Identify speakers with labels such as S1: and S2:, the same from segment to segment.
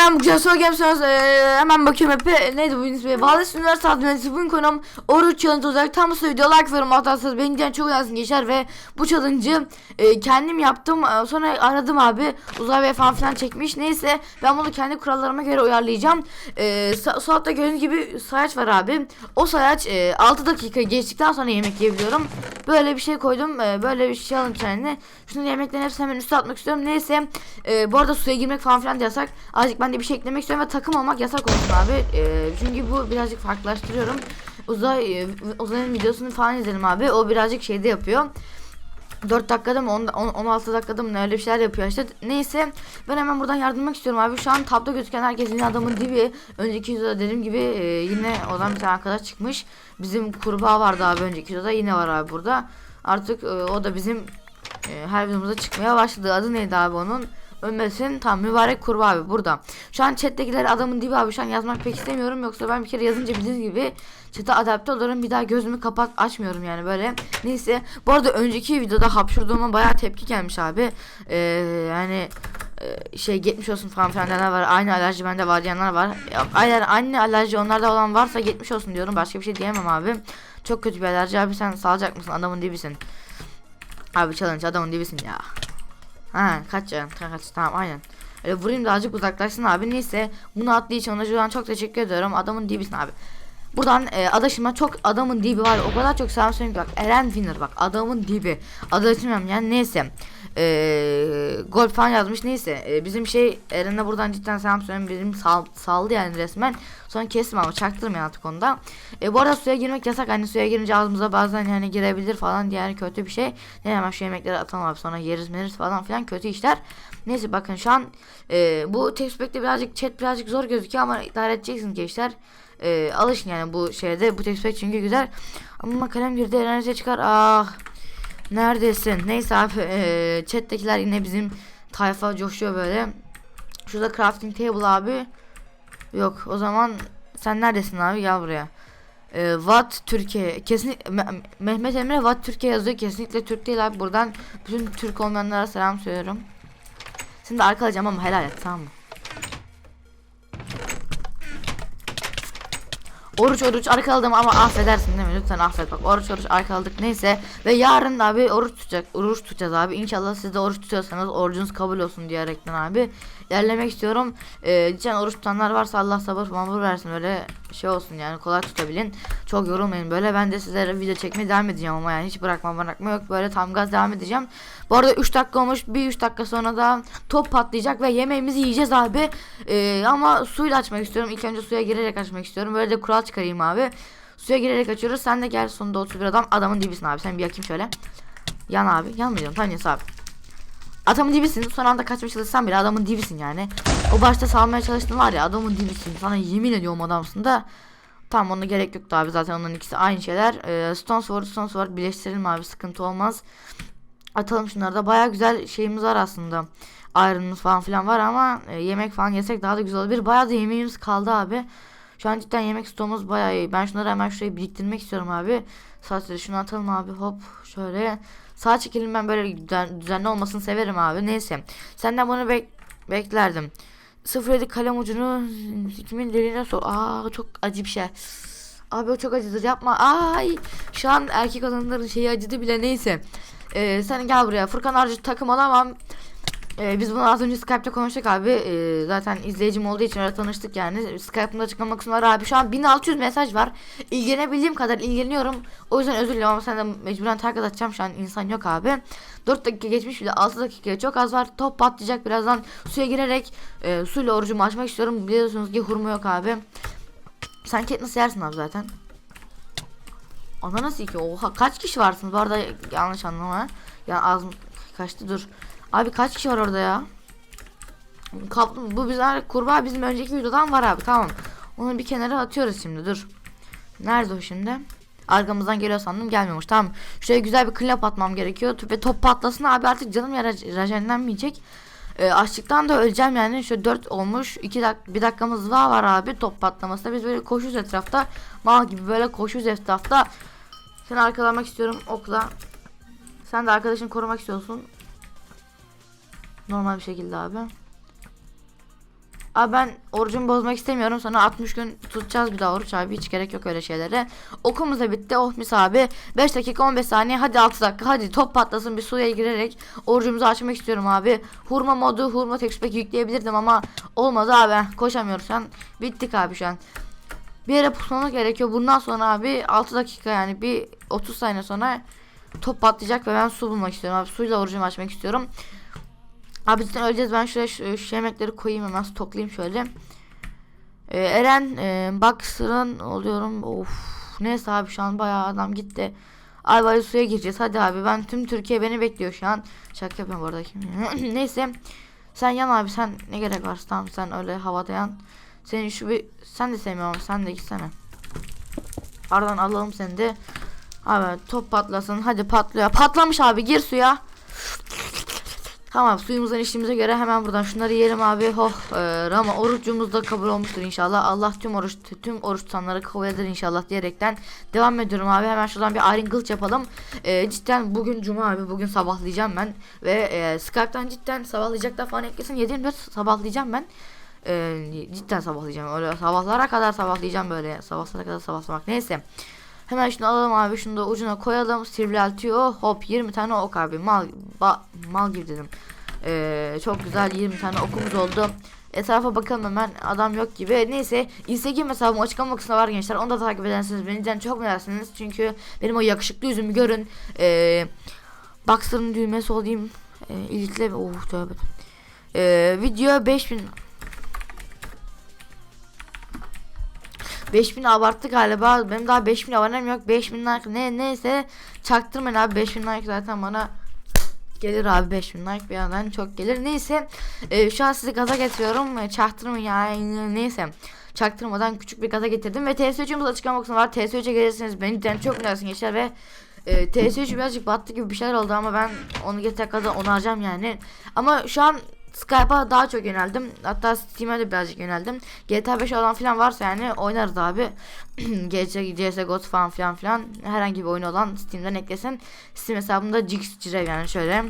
S1: ben soru gelmişsiniz ee, hemen bakıyorum hep. Neydi bu ismi? Valis Üniversite Adminesi bugün konum Oruç Challenge olacak. Tam bu video like verin atarsanız beni diyen çok önemli geçer ve bu challenge'ı e, kendim yaptım. Ee, sonra aradım abi. Uzay Bey falan filan çekmiş. Neyse ben bunu kendi kurallarıma göre uyarlayacağım. E, sol gördüğünüz gibi sayaç var abi. O sayaç e, 6 dakika geçtikten sonra yemek yiyebiliyorum böyle bir şey koydum e, böyle bir challenge yani şunu yemeklerin hepsini hemen üstüne atmak istiyorum. Neyse e, bu arada suya girmek falan filan da yasak. Azıcık ben de bir şey eklemek istiyorum ve takım olmak yasak olsun abi. E, çünkü bu birazcık farklılaştırıyorum. Uzay e, uzayın videosunu falan izledim abi. O birazcık şeyde yapıyor 4 dakikada mı 10, 10 16 dakikada mı öyle bir şeyler yapıyor işte. Neyse ben hemen buradan yardımlamak istiyorum abi. Şu an tabda gözüken herkes yine adamın dibi. Önceki videoda dediğim gibi e, yine odan bir tane arkadaş çıkmış. Bizim kurbağa vardı abi önceki videoda yine var abi burada. Artık e, o da bizim e, her videomuzda çıkmaya başladı. Adı neydi abi onun? Ölmesin tam mübarek kurbağa abi burada. Şu an chat'tekiler adamın dibi abi şu an yazmak pek istemiyorum yoksa ben bir kere yazınca bildiğiniz gibi chat'e adapte olurum bir daha gözümü kapat açmıyorum yani böyle. Neyse bu arada önceki videoda hapşurduğuma bayağı tepki gelmiş abi. Ee, yani e, şey geçmiş olsun falan filan diyenler var. Aynı alerji bende var diyenler var. Eğer aynı alerji onlarda olan varsa geçmiş olsun diyorum. Başka bir şey diyemem abi. Çok kötü bir alerji abi sen sağlayacak mısın? Adamın dibisin. Abi challenge adamın dibisin ya. Ha kaç can kaç tamam aynen. Öyle vurayım da azıcık uzaklaşsın abi. Neyse bunu attığı için ona çok teşekkür ediyorum. Adamın dibisin abi. Buradan e, adaşıma çok adamın dibi var. O kadar çok selam söyleyeyim bak Eren Winner bak adamın dibi. Adaşım yani neyse. E, gol falan yazmış neyse. E, bizim şey Eren'e buradan cidden selam söyleyeyim. Bizim sal, saldı yani resmen. Sonra kestim ama çaktırmayın artık onda. E, bu arada suya girmek yasak. Hani suya girince ağzımıza bazen yani girebilir falan diye yani kötü bir şey. Ne hemen şu yemekleri atalım abi sonra yeriz meriz falan filan kötü işler. Neyse bakın şu an e, bu textback'te birazcık chat birazcık zor gözüküyor ama idare edeceksiniz gençler. E, alışın yani bu şeyde bu textback çünkü güzel. Ama kalem girdi enerji çıkar. Ah. Neredesin? Neyse abi e, chat'tekiler yine bizim tayfa coşuyor böyle. Şurada crafting table abi. Yok o zaman sen neredesin abi gel buraya. E, Watt Türkiye kesin Me- Mehmet Emre Watt Türkiye yazıyor kesinlikle Türk değil abi buradan bütün Türk olmayanlara selam söylüyorum. Seni de arka alacağım ama helal et tamam mı? Oruç oruç arkaladım ama affedersin değil mi? Lütfen affet bak. Oruç oruç arkaladık neyse. Ve yarın da abi oruç tutacak. Oruç tutacağız abi. İnşallah siz de oruç tutuyorsanız orucunuz kabul olsun diyerekten abi. İlerlemek istiyorum. Ee, cidden oruç tutanlar varsa Allah sabır mamur versin. Öyle şey olsun yani kolay tutabilin. Çok yorulmayın böyle. Ben de sizlere video çekmeye devam edeceğim ama yani hiç bırakma bırakma yok. Böyle tam gaz devam edeceğim. Bu arada 3 dakika olmuş. Bir 3 dakika sonra da top patlayacak ve yemeğimizi yiyeceğiz abi. Ee, ama suyla açmak istiyorum. İlk önce suya girerek açmak istiyorum. Böyle de kural çıkarayım abi. Suya girerek açıyoruz. Sen de gel sonunda 31 adam. Adamın dibisin abi. Sen bir yakayım şöyle. Yan abi. Yan mı diyorum? Abi. Adamın dibisin. Son anda kaçmaya çalışsan bile adamın dibisin yani. O başta salmaya çalıştın var ya adamın dibisin. Sana yemin ediyorum adamsın da. Tamam ona gerek yoktu abi zaten onların ikisi aynı şeyler. Ee, Stone Sword, Stone Sword birleştirelim abi sıkıntı olmaz. Atalım şunları da baya güzel şeyimiz var aslında. Iron'ımız falan filan var ama e, yemek falan yesek daha da güzel olabilir. Bayağı da yemeğimiz kaldı abi. Şu an cidden yemek stoğumuz bayağı iyi. Ben şunları hemen şuraya biriktirmek istiyorum abi. Sadece şunu atalım abi hop şöyle. Sağ çekelim ben böyle düzen- düzenli olmasını severim abi. Neyse. Senden bunu bek beklerdim. 07 kalem ucunu kimin deliğine sor. Aa çok acı bir şey. Abi o çok acıdır yapma. Ay şu an erkek adamların şeyi acıdı bile neyse. Ee, sen gel buraya. Furkan Arcı takım alamam. Ee, biz bunu az önce Skype'te konuştuk abi. Ee, zaten izleyicim olduğu için öyle tanıştık yani. Skype'ımda açıklama kısmı var abi. Şu an 1600 mesaj var. İlgilenebildiğim kadar ilgileniyorum. O yüzden özür dilerim ama sen de mecburen terk atacağım. Şu an insan yok abi. 4 dakika geçmiş bile 6 dakikaya çok az var. Top patlayacak birazdan suya girerek e, suyla orucumu açmak istiyorum. Biliyorsunuz ki hurma yok abi. Sen Katniss yersin abi zaten. Ana nasıl ki? Oha kaç kişi varsınız? Bu arada yanlış anlama. Ya az kaçtı dur. Abi kaç kişi var orada ya? Kaplan bu bizler kurbağa bizim önceki videodan var abi tamam. Onu bir kenara atıyoruz şimdi dur. Nerede o şimdi? Arkamızdan geliyor sandım gelmiyormuş tamam. Şuraya güzel bir up atmam gerekiyor. Ve top patlasın abi artık canım yara rajenlenmeyecek. Ee, açlıktan da öleceğim yani. Şu 4 olmuş. 2 dak bir dakikamız daha var abi top patlamasında. Biz böyle koşuyoruz etrafta. Mal gibi böyle koşuyoruz etrafta. Seni arkalamak istiyorum okla. Sen de arkadaşını korumak istiyorsun. Normal bir şekilde abi. Abi ben orucumu bozmak istemiyorum. Sonra 60 gün tutacağız bir daha oruç abi. Hiç gerek yok öyle şeylere. Okumuz da bitti. Oh mis abi. 5 dakika 15 saniye. Hadi 6 dakika. Hadi top patlasın bir suya girerek orucumuzu açmak istiyorum abi. Hurma modu, hurma tekstpack yükleyebilirdim ama olmadı abi. Koşamıyoruz an. Bittik abi şu an. Bir yere pusmamız gerekiyor. Bundan sonra abi 6 dakika yani bir 30 saniye sonra top patlayacak ve ben su bulmak istiyorum abi. Suyla orucumu açmak istiyorum. Abi cidden öleceğiz. Ben şuraya şu, şu yemekleri koyayım hemen stoklayayım şöyle. Ee, Eren e, Boxer'ın oluyorum. Of. Neyse abi şu an bayağı adam gitti. Ayvayı suya gireceğiz. Hadi abi ben tüm Türkiye beni bekliyor şu an. Şaka yapıyorum bu arada. Neyse. Sen yan abi sen ne gerek var? Tamam sen öyle havada yan. Senin şu bir sen de sevmiyorum sen de gitsene. Aradan alalım seni de. Abi top patlasın. Hadi patlıyor. Patlamış abi gir suya. Tamam suyumuzdan içtiğimize göre hemen buradan şunları yiyelim abi. Oh e, Rama orucumuz da kabul olmuştur inşallah. Allah tüm oruç tüm oruç tutanları kabul eder inşallah diyerekten devam ediyorum abi. Hemen şuradan bir Iron Kılıç yapalım. E, cidden bugün cuma abi. Bugün sabahlayacağım ben. Ve e, Skype'tan cidden sabahlayacak da falan eklesin. 7 sabahlayacağım ben. E, cidden sabahlayacağım. Öyle sabahlara kadar sabahlayacağım böyle. Sabahlara kadar sabahlamak. Neyse. Hemen şunu alalım abi şunu da ucuna koyalım sivriltiyor hop 20 tane ok abi mal ba, mal gibi dedim. Ee, çok güzel 20 tane okumuz oldu. Etrafa bakalım hemen. Adam yok gibi. Neyse instagram hesabım açıklama kısmında var gençler. Onu da takip ederseniz benden çok beğenirsiniz çünkü benim o yakışıklı yüzümü görün. Ee, Boxer'ın düğmesi olayım. Ee, ilikle oh tövbe. Ee, video 5000 5000 abarttı galiba. Benim daha 5000 abonem yok. 5000 like ne neyse. Çaktırmayın abi. 5000 like zaten bana gelir abi 5000 like bir yandan çok gelir. Neyse e, şu an sizi gaza getiriyorum. E, çaktırmayın yani neyse. Çaktırmadan küçük bir gaza getirdim ve TS3'ümüz açıklama kısmı var. TS3'e gelirseniz beni den çok önersin geçer ve e, TS3 birazcık battı gibi bir şeyler oldu ama ben onu getir kadar onaracağım yani. Ama şu an Skype'a daha çok yöneldim. Hatta Steam'e de birazcık yöneldim. GTA 5 olan falan varsa yani oynarız abi. CS, CSGO falan filan filan herhangi bir oyun olan Steam'den eklesin. Steam hesabımda Jix Cirev yani şöyle.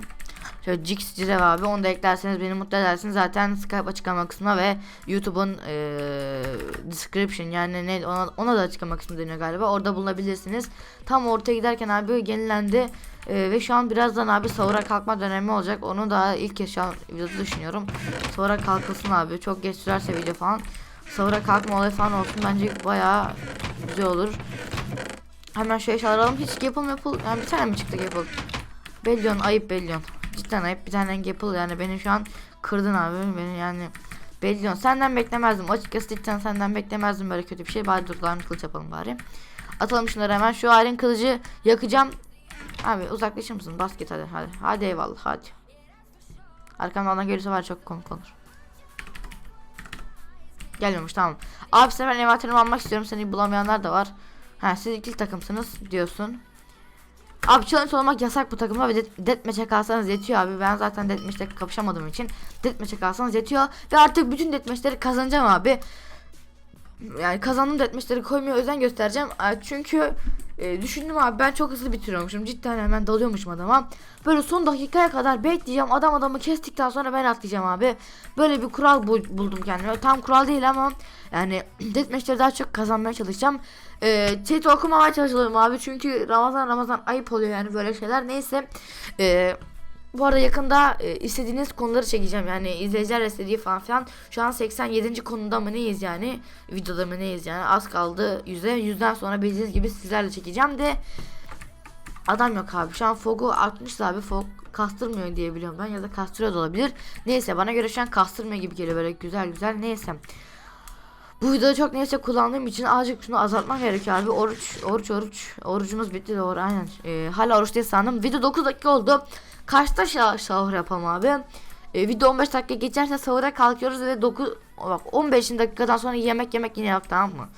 S1: Şöyle Jix Cirev abi onu da eklerseniz beni mutlu edersiniz. Zaten Skype açıklama kısmına ve YouTube'un ee, description yani ne ona, ona da açıklama kısmı deniyor galiba. Orada bulunabilirsiniz. Tam ortaya giderken abi yenilendi. Ee, ve şu an birazdan abi sahura kalkma dönemi olacak. Onu da ilk kez şu videoda düşünüyorum. Sahura kalkılsın abi. Çok geç sürerse video falan. Sahura kalkma olayı falan olsun. Bence bayağı güzel olur. Hemen şöyle şeyler alalım. Hiç Gapple Maple yani bir tane mi çıktı Gapple? Bellion ayıp Bellion. Cidden ayıp bir tane Gapple yani beni şu an kırdın abi. Beni yani Bellion senden beklemezdim. Açıkçası cidden senden beklemezdim böyle kötü bir şey. Bari dur kılıç yapalım bari. Atalım şunları hemen. Şu halin kılıcı yakacağım. Abi uzaklaşır mısın? Bas git hadi hadi. Hadi eyvallah hadi. Arkamdan adam gelirse var çok komik olur. Gelmiyormuş tamam. Abi size ben envanterimi almak istiyorum. Seni bulamayanlar da var. Ha siz ikili takımsınız diyorsun. Abi challenge olmak yasak bu takımda ve deathmatch'e kalsanız yetiyor abi. Ben zaten deathmatch'te kapışamadığım için deathmatch'e kalsanız yetiyor. Ve artık bütün deathmatch'leri kazanacağım abi. Yani kazandım deathmatch'leri koymaya özen göstereceğim. Çünkü e, düşündüm abi ben çok hızlı bitiriyormuşum. Cidden hemen dalıyormuşum adama. Böyle son dakikaya kadar bekleyeceğim. Adam adamı kestikten sonra ben atlayacağım abi. Böyle bir kural bu, buldum kendime. Tam kural değil ama yani deathmatch'leri daha çok kazanmaya çalışacağım. E, chat okumamaya çalışıyorum abi. Çünkü Ramazan Ramazan ayıp oluyor yani böyle şeyler. Neyse. Eee bu arada yakında e, istediğiniz konuları çekeceğim yani izleyiciler istediği falan filan. Şu an 87. konuda mı neyiz yani? Videoda mı neyiz yani? Az kaldı yüze. Yüzden sonra bildiğiniz gibi sizlerle çekeceğim de adam yok abi. Şu an Fog'u atmış abi. Fog kastırmıyor diye biliyorum ben ya da kastırıyor da olabilir. Neyse bana göre şu an kastırmıyor gibi geliyor böyle güzel güzel. Neyse. Bu videoda çok neyse kullandığım için azıcık şunu azaltmam gerekiyor abi. Oruç, oruç, oruç. Orucumuz bitti doğru aynen. Ee, hala oruç değil sandım. Video 9 dakika oldu. Kaçta sahur yapalım abi? Ee, video 15 dakika geçerse sahura kalkıyoruz ve 9 bak 15 dakikadan sonra yemek yemek yine yap tamam mı?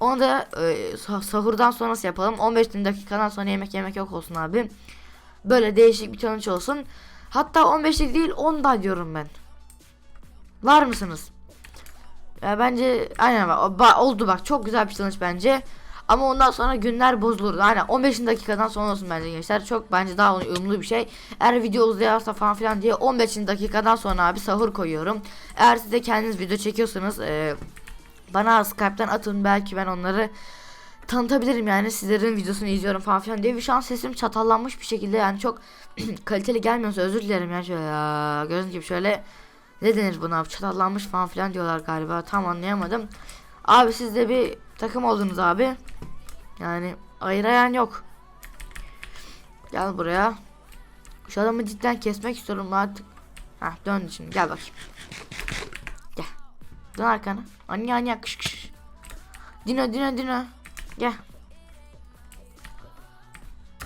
S1: Onu da e, sahurdan sonrası yapalım. 15 dakikadan sonra yemek yemek yok olsun abi. Böyle değişik bir challenge olsun. Hatta 15 değil 10 da diyorum ben. Var mısınız? Ya bence aynen bak oldu bak çok güzel bir challenge bence. Ama ondan sonra günler bozulur. Aynen 15 dakikadan sonra olsun bence gençler. Çok bence daha uyumlu bir şey. Eğer video uzayarsa falan filan diye 15 dakikadan sonra abi sahur koyuyorum. Eğer siz de kendiniz video çekiyorsanız e, bana Skype'tan atın belki ben onları tanıtabilirim yani sizlerin videosunu izliyorum falan filan diye. Şu an sesim çatallanmış bir şekilde yani çok kaliteli gelmiyorsa özür dilerim ya şöyle ya. Gördüğünüz gibi şöyle ne denir buna çatallanmış falan filan diyorlar galiba tam anlayamadım. Abi siz de bir takım oldunuz abi. Yani ayırayan yok. Gel buraya. Şu adamı cidden kesmek istiyorum artık. Hah döndü şimdi gel bakayım. Gel. Dön arkana. Anne anne kış kış. Dino dino dino. Gel.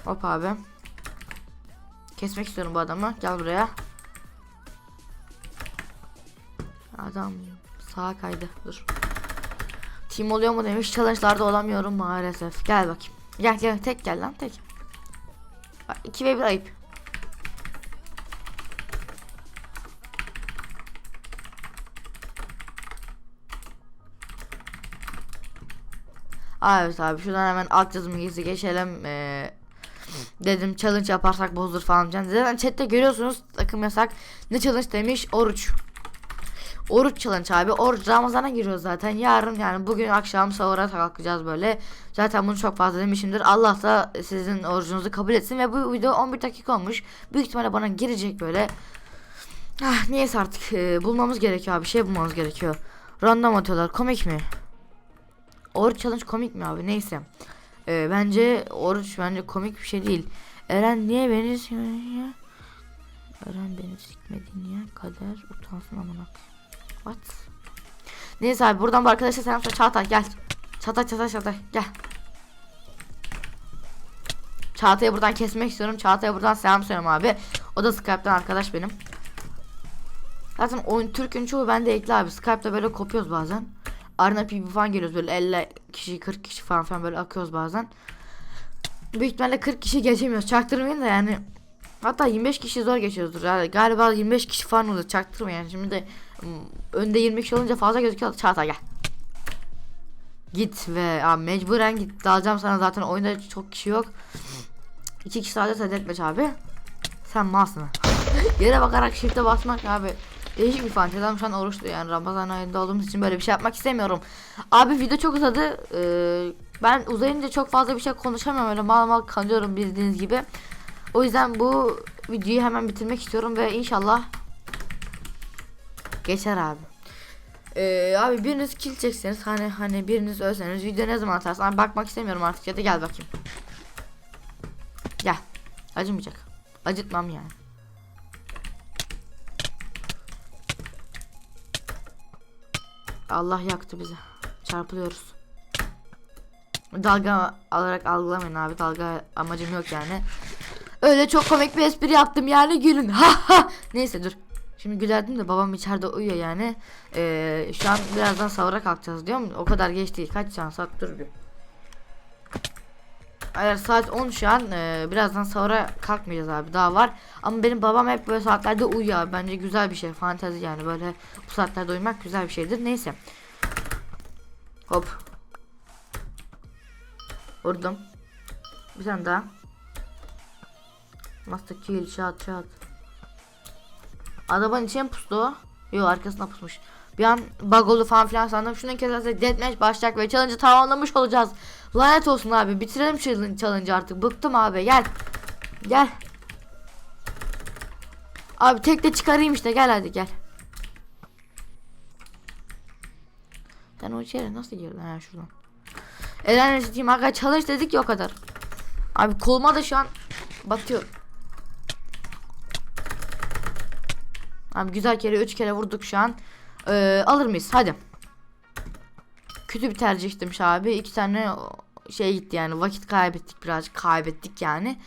S1: Hop abi. Kesmek istiyorum bu adamı. Gel buraya. Adam sağa kaydı. Dur. Team oluyor mu demiş. Challenge'larda olamıyorum maalesef. Gel bakayım. Gel gel tek gel lan tek. Bak 2 ve 1 ayıp. Evet abi şuradan hemen alt yazımı gizli geçelim. Ee, dedim challenge yaparsak bozdur falan diyeceğim. Zaten chatte görüyorsunuz takım yasak. Ne challenge demiş? Oruç. Oruç challenge abi. Oruç Ramazan'a giriyor zaten. Yarın yani bugün akşam sahura kalkacağız böyle. Zaten bunu çok fazla demişimdir. Allah da sizin orucunuzu kabul etsin ve bu video 11 dakika olmuş. Büyük ihtimalle bana girecek böyle. Ah, neyse artık e, bulmamız gerekiyor abi. Şey bulmamız gerekiyor. Random atıyorlar. Komik mi? Oruç challenge komik mi abi? Neyse. E, bence oruç bence komik bir şey değil. Eren niye beni ya? Eren beni sikmedi niye? Kader utansın amına. What? Neyse abi buradan bu arkadaşa selam söyle. Çağatay gel. Çağatay Çağatay Çağatay gel. Çağatay'ı buradan kesmek istiyorum. Çağatay'a buradan selam söylüyorum abi. O da Skype'tan arkadaş benim. Zaten oyun Türk'ün çoğu bende ekli abi. Skype'da böyle kopuyoruz bazen. Arna PB falan geliyoruz böyle 50 kişi 40 kişi falan falan böyle akıyoruz bazen. Büyük ihtimalle 40 kişi geçemiyoruz. Çaktırmayın da yani. Hatta 25 kişi zor geçiyoruzdur. Yani galiba 25 kişi falan olur. Çaktırmayın yani. Şimdi de önde 20 kişi olunca fazla gözüküyor. Çağatay gel. Git ve abi mecburen git. Dalacağım sana zaten oyunda çok kişi yok. İki kişi sadece sadetmeç abi. Sen malsın. Yere bakarak shift'e basmak abi. Değişik bir fantezi ama şu an oruçlu yani Ramazan ayında olduğumuz için böyle bir şey yapmak istemiyorum. Abi video çok uzadı. Ee, ben uzayınca çok fazla bir şey konuşamıyorum öyle mal mal kanıyorum bildiğiniz gibi. O yüzden bu videoyu hemen bitirmek istiyorum ve inşallah geçer abi. Ee, abi biriniz kill çekseniz hani hani biriniz ölseniz video ne zaman atarsın abi bakmak istemiyorum artık ya da gel bakayım. Gel. Acımayacak. Acıtmam yani. Allah yaktı bizi. Çarpılıyoruz. Dalga alarak algılamayın abi. Dalga amacım yok yani. Öyle çok komik bir espri yaptım yani gülün. Ha ha. Neyse dur. Şimdi gülerdim de babam içeride uyuyor yani. Ee, şu an birazdan sahura kalkacağız diyorum. O kadar geç değil. Kaç can saat dur bir. Eğer saat 10 şu an e, birazdan sahura kalkmayacağız abi daha var. Ama benim babam hep böyle saatlerde uyuyor abi. Bence güzel bir şey. Fantezi yani böyle bu saatlerde uyumak güzel bir şeydir. Neyse. Hop. Vurdum. Bir tane daha. Master kill shot shot. Arabanın içine pustu? Yok arkasına pusmuş. Bir an bug oldu falan filan sandım. Şunu keserse deathmatch başlayacak ve challenge'ı tamamlamış olacağız. Lanet olsun abi. Bitirelim challenge challenge artık. Bıktım abi. Gel. Gel. Abi tek de çıkarayım işte. Gel hadi gel. Sen o içeri nasıl girdin ha şuradan? Eren Reset'im aga challenge dedik ya o kadar. Abi koluma da şu an batıyor. Abi güzel kere 3 kere vurduk şu an. Ee, alır mıyız? Hadi. Kötü bir tercihmiş abi. İki tane şey gitti yani. Vakit kaybettik birazcık kaybettik yani.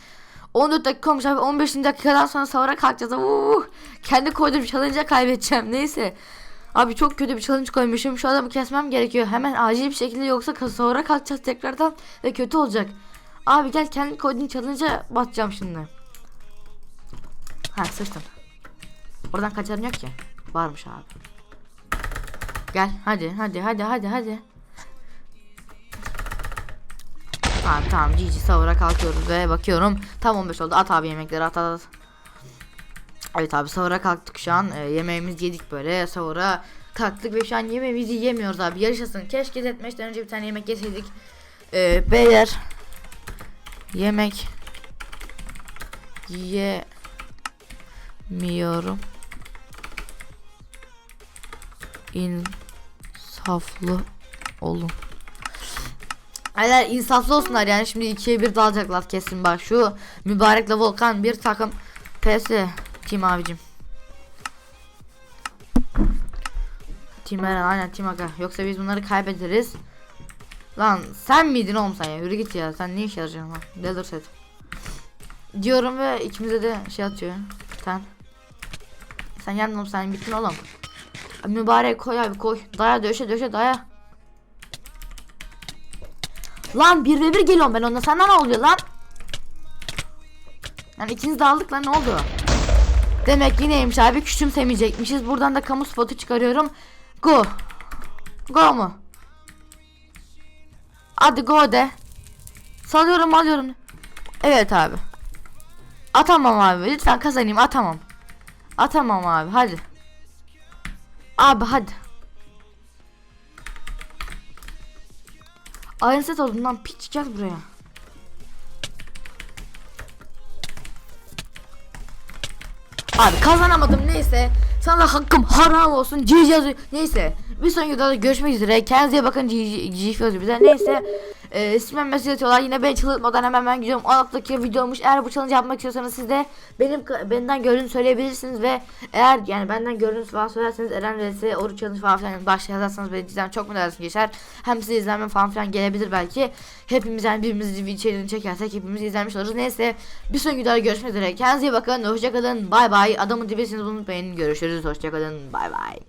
S1: 14 dakika olmuş abi. 15 dakikadan sonra sahura kalkacağız. Uh, kendi koyduğum challenge'a kaybedeceğim. Neyse. Abi çok kötü bir challenge koymuşum. Şu adamı kesmem gerekiyor. Hemen acil bir şekilde yoksa sahura kalkacağız tekrardan ve kötü olacak. Abi gel kendi koyduğun challenge'a batacağım şimdi. Ha sıçtım. Oradan kaçarım yok ki. Varmış abi. Gel hadi hadi hadi hadi hadi. Tamam tamam GG sahura kalkıyoruz ve bakıyorum. Tam 15 oldu. At abi yemekleri at at. Evet abi sahura kalktık şu an. Ee, yemeğimizi yedik böyle. Sahura kalktık ve şu an yemeğimizi yemiyoruz abi. Yarışasın. Keşke etmeşten önce bir tane yemek yeseydik. Ee, beyler yemek yemiyorum. İnsaflı olun. Hayır insaflı olsunlar yani şimdi ikiye bir dalacaklar kesin bak şu mübarekle Volkan bir takım PS Team abicim. Team Eren aynen Team Aga yoksa biz bunları kaybederiz. Lan sen miydin oğlum sen ya yürü git ya sen ne iş yarayacaksın lan Delder set. Diyorum ve ikimize de şey atıyor sen. Sen yandın oğlum sen bittin oğlum. Mübarek koy abi koy. Daya döşe döşe daya. Lan bir ve bir geliyorum ben onda. Senden ne oluyor lan? Yani ikiniz de aldık lan ne oldu? Demek yineymiş abi küçümsemeyecekmişiz. Buradan da kamu spotu çıkarıyorum. Go. Go mu? Hadi go de. Salıyorum alıyorum. Evet abi. Atamam abi. Lütfen kazanayım atamam. Atamam abi hadi. Abi hadi. Iron set oldum lan piç gel buraya. Abi kazanamadım neyse. Sana da hakkım haram olsun. GG. Neyse. Bir sonraki videoda görüşmek üzere. Kendinize bakın. GG GG bize. Neyse. E, ismen mesaj atıyorlar. Yine beni çıldırtmadan hemen ben gidiyorum. 10 dakika video olmuş. Eğer bu challenge yapmak istiyorsanız siz de benim benden gördüğünü söyleyebilirsiniz ve eğer yani benden gördüğünüz falan söylerseniz Eren Reis'e oruç challenge falan filan başta yazarsanız beni cidden çok mutlu geçer. Hem size izlenme falan filan gelebilir belki. Hepimiz yani birbirimizi içeriğini çekersek hepimiz izlenmiş oluruz. Neyse bir sonraki videoda görüşmek üzere. Kendinize iyi bakın. Hoşçakalın. Bay bay. Adamın dibisiniz unutmayın. Görüşürüz. Hoşçakalın. Bay bay.